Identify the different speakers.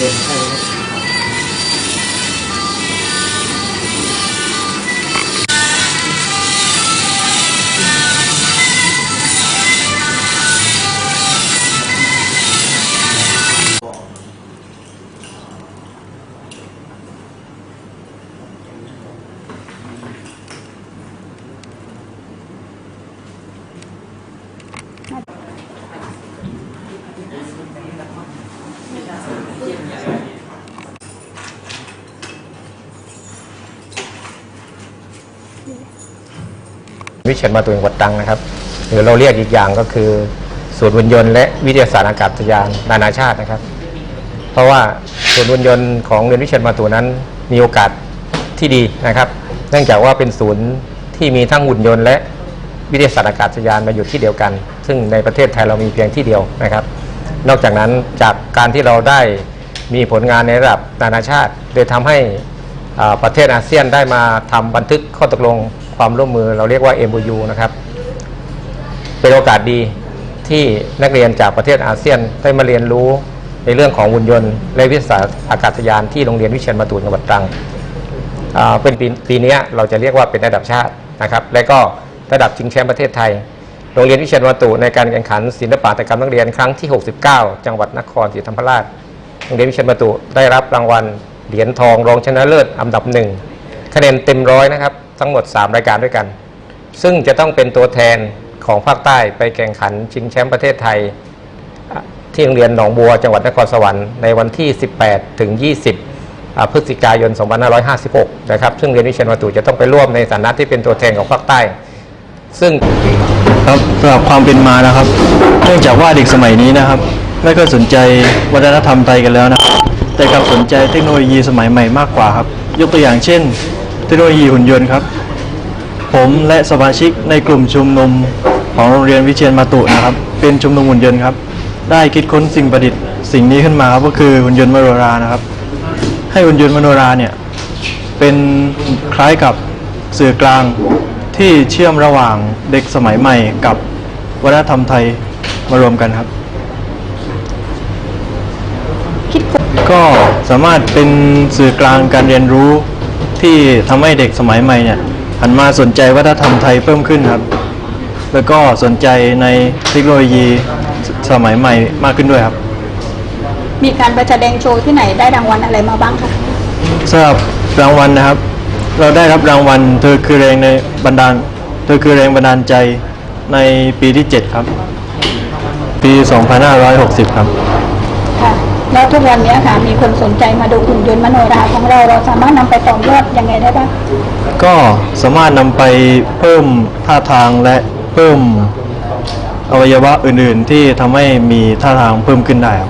Speaker 1: です。 วิเชียรมาตุงวัดตังนะครับหรือเราเรียกอีกอย่างก็คือศูนย์หุ่นยนต์และวิทยาศาสตร์อากาศยานนานาชาตินะครับ เพราะว่าศูนย์หุ่นยนต์ของเรียนวิเชียรมาตุนั้นมีโอกาสที่ดีนะครับ เนื่องจากว่าเป็นศูนย์ที่มีทั้งหุ่นยนต์และวิทยาศาสตร์อากาศยานมาอยู่ที่เดียวกัน ซึ่งในประเทศไทยเรามีเพียงที่เดียวนะครับ นอกจากนั้นจากการที่เราได้มีผลงานในระดับนานาชาติเลยทำให้ ประเทศอาเซียนได้มาทำบันทึกข้อตกลงความร่วมมือเราเรียกว่า MOU นะครับ เป็นโอกาสดีที่นักเรียนจากประเทศอาเซียนได้มาเรียนรู้ในเรื่องของหุ่นยนต์ และวิทยาศาสตร์อากาศยานที่โรงเรียนวิเชียรมาตูรจังหวัดตรังเป็นปีปีนี้เราจะเรียกว่าเป็นระดับชาตินะครับ และก็ระดับชิงแชมป์ประเทศไทย โรงเรียนวิเชียรมาตูในการแข่งขันศิลปะตถกรรมนักเรียนครั้งที่ 69 จังหวัดนครศรีธรรมราช โรงเรียนวิเชียรมาตุได้รับรางวัล เหรียญทองรองชนะเลิศอันดับหนึ่งคะแนนเต็มร้อยนะครับ ทั้งหมด 3 รายการด้วยกัน ซึ่งจะต้องเป็นตัวแทนของภาคใต้ไปแข่งขันชิงแชมป์ประเทศไทย ที่โรงเรียนหนองบัวจังหวัดนครสวรรค์ในวันที่ 18 ถึง 20 พฤศจิกายน 2556 นะครับ ซึ่งเรียนวิเชียรมาตุจะต้องไปร่วมในฐานะที่เป็นตัวแทนของภาคใต้ ซึ่ง
Speaker 2: ครับสำหรับความเป็นมานะครับ เนื่องจากว่าเด็กสมัยนี้นะครับ ไม่ค่อยสนใจวัฒนธรรมไทยกันแล้วนะ แต่กลับสนใจเทคโนโลยีสมัยใหม่มากกว่าครับ ยกตัวอย่างเช่น เทคโนโลยีหุ่นยนต์ครับ ผมและสมาชิกในกลุ่มชุมนุมของโรงเรียนวิเชียนมาตุนะครับ เป็นชุมนุมหุ่นยนต์ครับ ได้คิดค้นสิ่งประดิษฐ์สิ่งนี้ขึ้นมาครับก็คือหุ่นยนต์มโนรานะครับ ให้หุ่นยนต์มโนราเนี่ยเป็นคล้ายกับสื่อกลางที่เชื่อมระหว่างเด็กสมัยใหม่กับวัฒนธรรมไทยมารวมกันครับ ก็สามารถเป็นสื่อกลางการเรียนรู้ที่ทำให้เด็กสมัยใหม่เนี่ยหันมาสนใจวัฒนธรรมไทยเพิ่มขึ้นครับ แล้วก็สนใจในเทคโนโลยีสมัยใหม่มากขึ้นด้วยครับ
Speaker 3: มีการไปแสดงโชว์ที่ไหนได้รางวัลอะไรมาบ้างคะ
Speaker 2: สำหรับรางวัลนะครับ เราได้รับรางวัล เธอคือแรงในบันดาล เธอคือแรงบันดาลใจในปีที่ 7 ครับ ปี 2560 ครับ
Speaker 3: ค่ะ แล้วทุกวันนี้ค่ะมีคนสนใจมาดูหุ่นยนต์มโนราของเราเราสามารถนำไปต่อยอดยังไงได้บ้าง
Speaker 2: ก็สามารถนำไปเพิ่มท่าทางและเพิ่มอวัยวะอื่น ๆ ที่ทำให้มีท่าทางเพิ่มขึ้นได้ครับ